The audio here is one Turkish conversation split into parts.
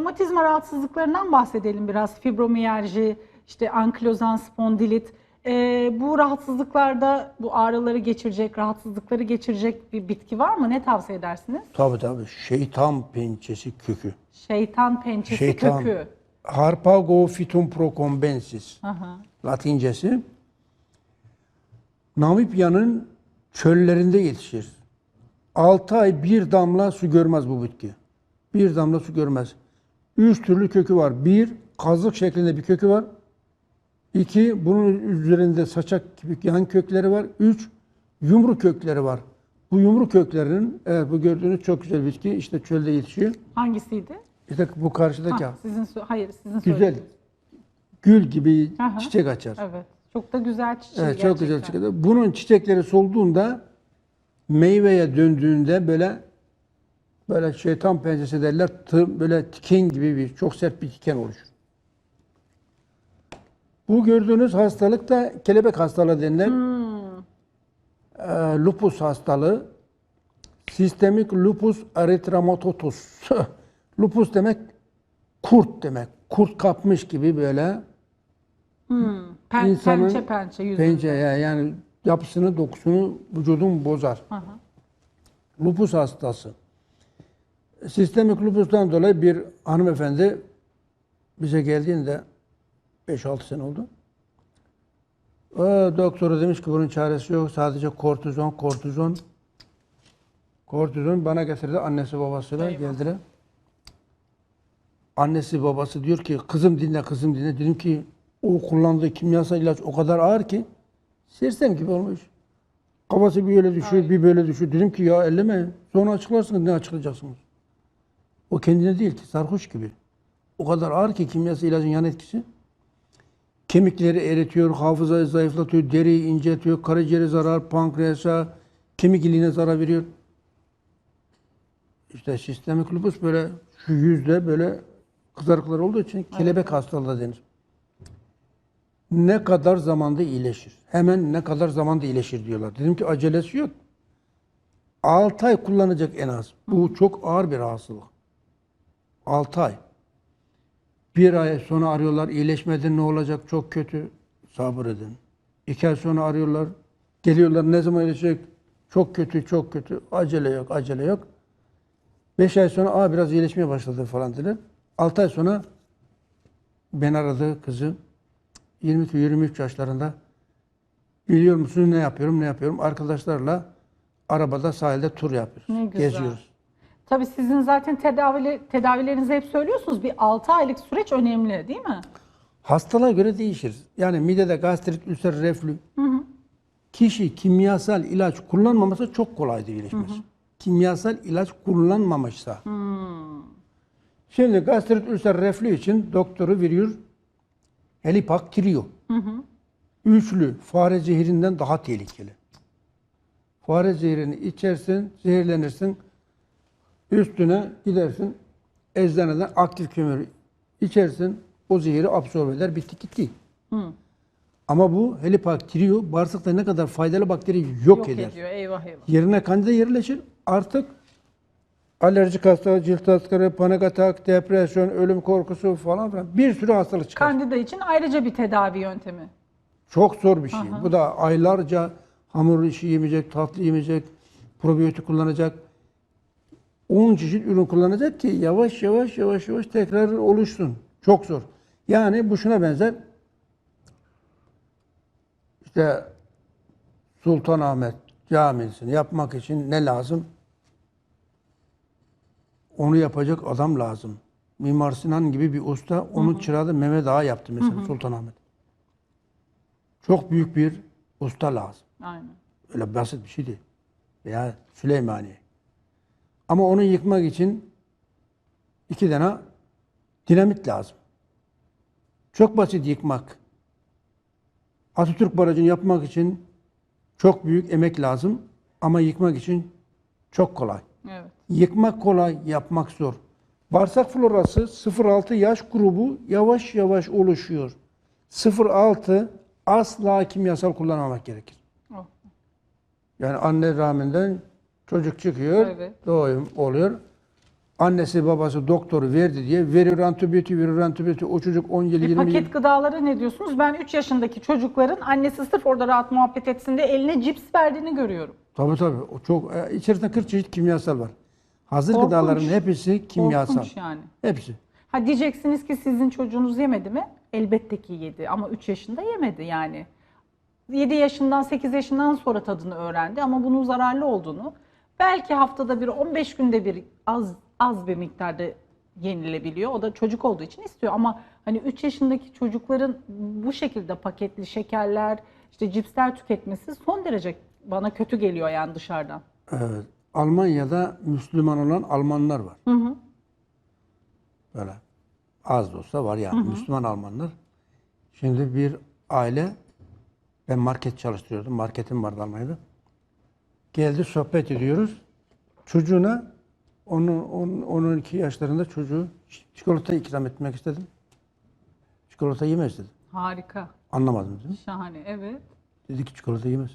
Romatizma rahatsızlıklarından bahsedelim biraz. Fibromiyalji, işte ankilozan spondilit. Ee, bu rahatsızlıklarda bu ağrıları geçirecek, rahatsızlıkları geçirecek bir bitki var mı? Ne tavsiye edersiniz? Tabii tabii. Şeytan pençesi kökü. Şeytan pençesi Şeytan. kökü. Harpago phytum procombensis. Aha. Latincesi. Namibya'nın çöllerinde yetişir. 6 ay bir damla su görmez bu bitki. Bir damla su görmez. Üç türlü kökü var. Bir, kazık şeklinde bir kökü var. İki, bunun üzerinde saçak gibi yan kökleri var. Üç, yumru kökleri var. Bu yumru köklerinin, evet bu gördüğünüz çok güzel bitki. işte çölde yetişiyor. Hangisiydi? İşte bu karşıdaki Ha, sizin hayır sizin güzel gül gibi Aha. çiçek açar. Evet. Çok da güzel çiçeği Evet, çok güzel gerçekten. çıkıyor. Bunun çiçekleri solduğunda meyveye döndüğünde böyle böyle şeytan pençesi derler. Tığ, böyle tiken gibi bir çok sert bir tiken oluşur. Bu gördüğünüz hastalık da kelebek hastalığı denilen e, lupus hastalığı. Sistemik lupus erythematosus. lupus demek kurt demek. Kurt kapmış gibi böyle Hmm. Pen, İnsanın pençe pençe yüzünde. Ya yani yapısını, dokusunu vücudun bozar. Aha. Lupus hastası. Sistemik lupustan dolayı bir hanımefendi bize geldiğinde 5-6 sene oldu. O doktoru demiş ki bunun çaresi yok. Sadece kortizon, kortizon. Kortizon bana getirdi annesi babasıyla geldiler. Annesi babası diyor ki kızım dinle kızım dinle. Dedim ki o kullandığı kimyasal ilaç o kadar ağır ki sersem gibi olmuş. Kafası bir öyle düşüyor, bir böyle düşüyor. Dedim ki ya elleme. Sonra açıklarsınız ne açıklayacaksınız. O kendine değil ki sarhoş gibi. O kadar ağır ki kimyasal ilacın yan etkisi. Kemikleri eritiyor, hafızayı zayıflatıyor, deriyi inceltiyor, karaciğere zarar, pankreasa, kemik iliğine zarar veriyor. İşte sistemik lupus böyle şu yüzde böyle kızarıklar olduğu için kelebek hastalığı denir. Ne kadar zamanda iyileşir? Hemen ne kadar zamanda iyileşir diyorlar. Dedim ki acelesi yok. 6 ay kullanacak en az. Bu çok ağır bir rahatsızlık. 6 ay. Bir ay sonra arıyorlar iyileşmedi ne olacak çok kötü. Sabır edin. İki ay sonra arıyorlar. Geliyorlar ne zaman iyileşecek? Çok kötü çok kötü. Acele yok acele yok. Beş ay sonra Aa, biraz iyileşmeye başladı falan dediler. Altı ay sonra ben aradı kızı. 20-23 yaşlarında. Biliyor musunuz ne yapıyorum ne yapıyorum? Arkadaşlarla arabada sahilde tur yapıyoruz. Ne güzel. Geziyoruz. Tabii sizin zaten tedavili, tedavilerinizi hep söylüyorsunuz. Bir 6 aylık süreç önemli değil mi? Hastalığa göre değişir. Yani midede gastrit, ülser, reflü. Kişi kimyasal ilaç kullanmaması çok kolaydır iyileşmesi. Kimyasal ilaç kullanmamışsa. Şimdi gastrit, ülser, reflü için doktoru veriyor Helipak trio. Üçlü fare zehrinden daha tehlikeli. Fare zehrini içersin, zehirlenirsin. Üstüne gidersin eczaneden aktif kömür içersin. O zehri absorbe eder, bitti gitti. Ama bu Helipak trio bağırsakta ne kadar faydalı bakteri yok, eder. ediyor eyvah eyvah. Yerine kandida yerleşir. Artık alerjik hastalık, cilt hastalığı, panik atak, depresyon, ölüm korkusu falan filan bir sürü hastalık çıkar. Kandida için ayrıca bir tedavi yöntemi. Çok zor bir şey. Bu da aylarca hamur işi yemeyecek, tatlı yemeyecek, probiyotik kullanacak. 10 çeşit ürün kullanacak ki yavaş yavaş yavaş yavaş tekrar oluşsun. Çok zor. Yani bu şuna benzer. İşte Sultanahmet Camisi'ni yapmak için ne lazım? Onu yapacak adam lazım. Mimar Sinan gibi bir usta onun çırağı Mehmet Ağa yaptı mesela Sultanahmet. Çok büyük bir usta lazım. Aynen. Öyle basit bir şey değil. Veya Süleymaniye. Ama onu yıkmak için iki tane dinamit lazım. Çok basit yıkmak. Atatürk Barajı'nı yapmak için çok büyük emek lazım. Ama yıkmak için çok kolay. Evet. Yıkmak kolay, yapmak zor. Bağırsak florası 0-6 yaş grubu yavaş yavaş oluşuyor. 0-6 asla kimyasal kullanmamak gerekir. Oh. Yani anne rahminden çocuk çıkıyor, Evet. doğum oluyor. Annesi babası doktoru verdi diye veriyor antibiyotik veriyor antibiyotik. O çocuk 10 yıl E, 20 yıl. paket gıdalara ne diyorsunuz? Ben 3 yaşındaki çocukların annesi sırf orada rahat muhabbet etsin diye eline cips verdiğini görüyorum. Tabii tabii. O çok e, içerisinde 40 çeşit kimyasal var. Hazır Korkunç. gıdaların hepsi kimyasal. Korkunç yani. Hepsi. Ha diyeceksiniz ki sizin çocuğunuz yemedi mi? Elbette ki yedi ama 3 yaşında yemedi yani. 7 yaşından 8 yaşından sonra tadını öğrendi ama bunun zararlı olduğunu belki haftada bir 15 günde bir az az bir miktarda yenilebiliyor. O da çocuk olduğu için istiyor ama hani 3 yaşındaki çocukların bu şekilde paketli şekerler, işte cipsler tüketmesi son derece bana kötü geliyor yani dışarıdan. Evet. Almanya'da Müslüman olan Almanlar var. Hı hı. Böyle az da olsa var yani Müslüman Almanlar. Şimdi bir aile ben market çalıştırıyordum. Marketim vardı Almanya'da. Geldi sohbet ediyoruz. Çocuğuna onu 12 yaşlarında çocuğu çikolata ikram etmek istedim. Çikolata yemez dedi. Harika. Anlamadım dedim. Şahane. Evet. Dedi ki çikolata yemez.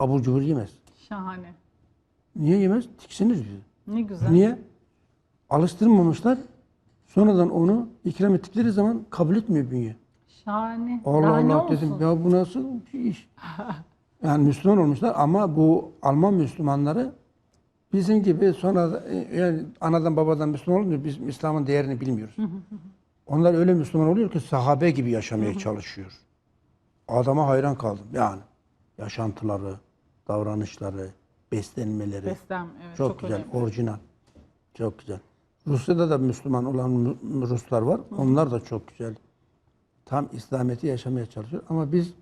Abur cubur yemez. Şahane. Niye yemez? Tiksinir diyor. Ne güzel. Niye? Alıştırmamışlar. Sonradan onu ikram ettikleri zaman kabul etmiyor bünye. Şahane. Allah Daha Allah olsun? dedim ya bu nasıl bir iş? Yani Müslüman olmuşlar ama bu Alman Müslümanları bizim gibi sonra yani anadan babadan Müslüman olmuyor. Biz İslam'ın değerini bilmiyoruz. Onlar öyle Müslüman oluyor ki sahabe gibi yaşamaya çalışıyor. Adama hayran kaldım yani. Yaşantıları, davranışları, beslenmeleri. Beslen, evet, çok, çok güzel, önemli. orijinal. Çok güzel. Rusya'da da Müslüman olan Ruslar var. Onlar da çok güzel. Tam İslamiyet'i yaşamaya çalışıyor. Ama biz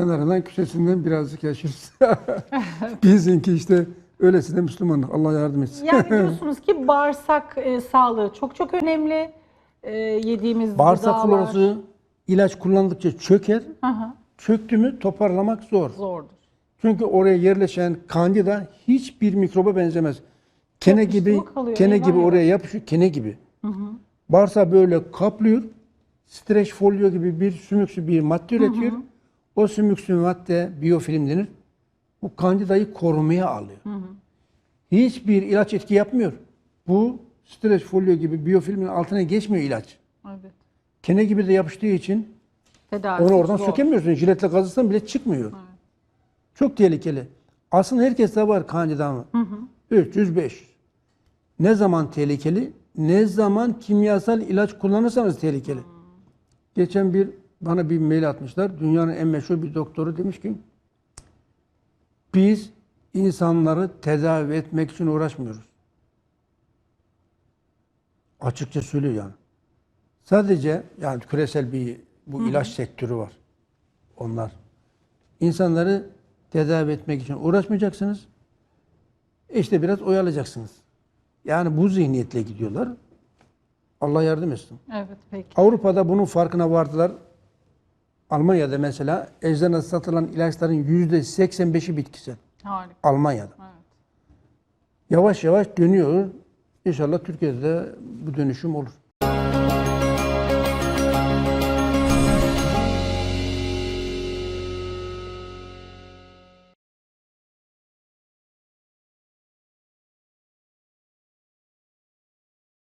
kenarından köşesinden birazcık yaşıyoruz. Bizimki işte öylesine Müslümanlık. Allah yardım etsin. Yani diyorsunuz ki bağırsak e, sağlığı çok çok önemli. E, yediğimiz Bağırsak gıdalar florası ilaç kullandıkça çöker. Hı, Çöktü mü toparlamak zor. zordur. Çünkü oraya yerleşen kandida hiçbir mikroba benzemez. Kene Yapıştı gibi mı kalıyor? kene Eyvah gibi eyvah. oraya yapışıyor. Kene gibi. Bağırsağı böyle kaplıyor. Streç folyo gibi bir sümüksü bir madde üretiyor. O sümüksü madde biyofilm denir. Bu kandidayı korumaya alıyor. Hiçbir ilaç etki yapmıyor. Bu streç folyo gibi biyofilmin altına geçmiyor ilaç. Evet. Kene gibi de yapıştığı için Tedavisi onu oradan zor. sökemiyorsun. Jiletle kazısan bile çıkmıyor. Çok tehlikeli. Aslında herkeste var kandida mı? 300 500. Ne zaman tehlikeli? Ne zaman kimyasal ilaç kullanırsanız tehlikeli. Geçen bir bana bir mail atmışlar. Dünyanın en meşhur bir doktoru demiş ki biz insanları tedavi etmek için uğraşmıyoruz. Açıkça söylüyor yani. Sadece yani küresel bir bu ilaç sektörü var. Onlar. İnsanları tedavi etmek için uğraşmayacaksınız. İşte biraz oyalayacaksınız. Yani bu zihniyetle gidiyorlar. Allah yardım etsin. Evet peki. Avrupa'da bunun farkına vardılar. Almanya'da mesela eczanede satılan ilaçların yüzde 85'i bitkisel. Harika. Almanya'da. Evet. Yavaş yavaş dönüyor. İnşallah Türkiye'de de bu dönüşüm olur.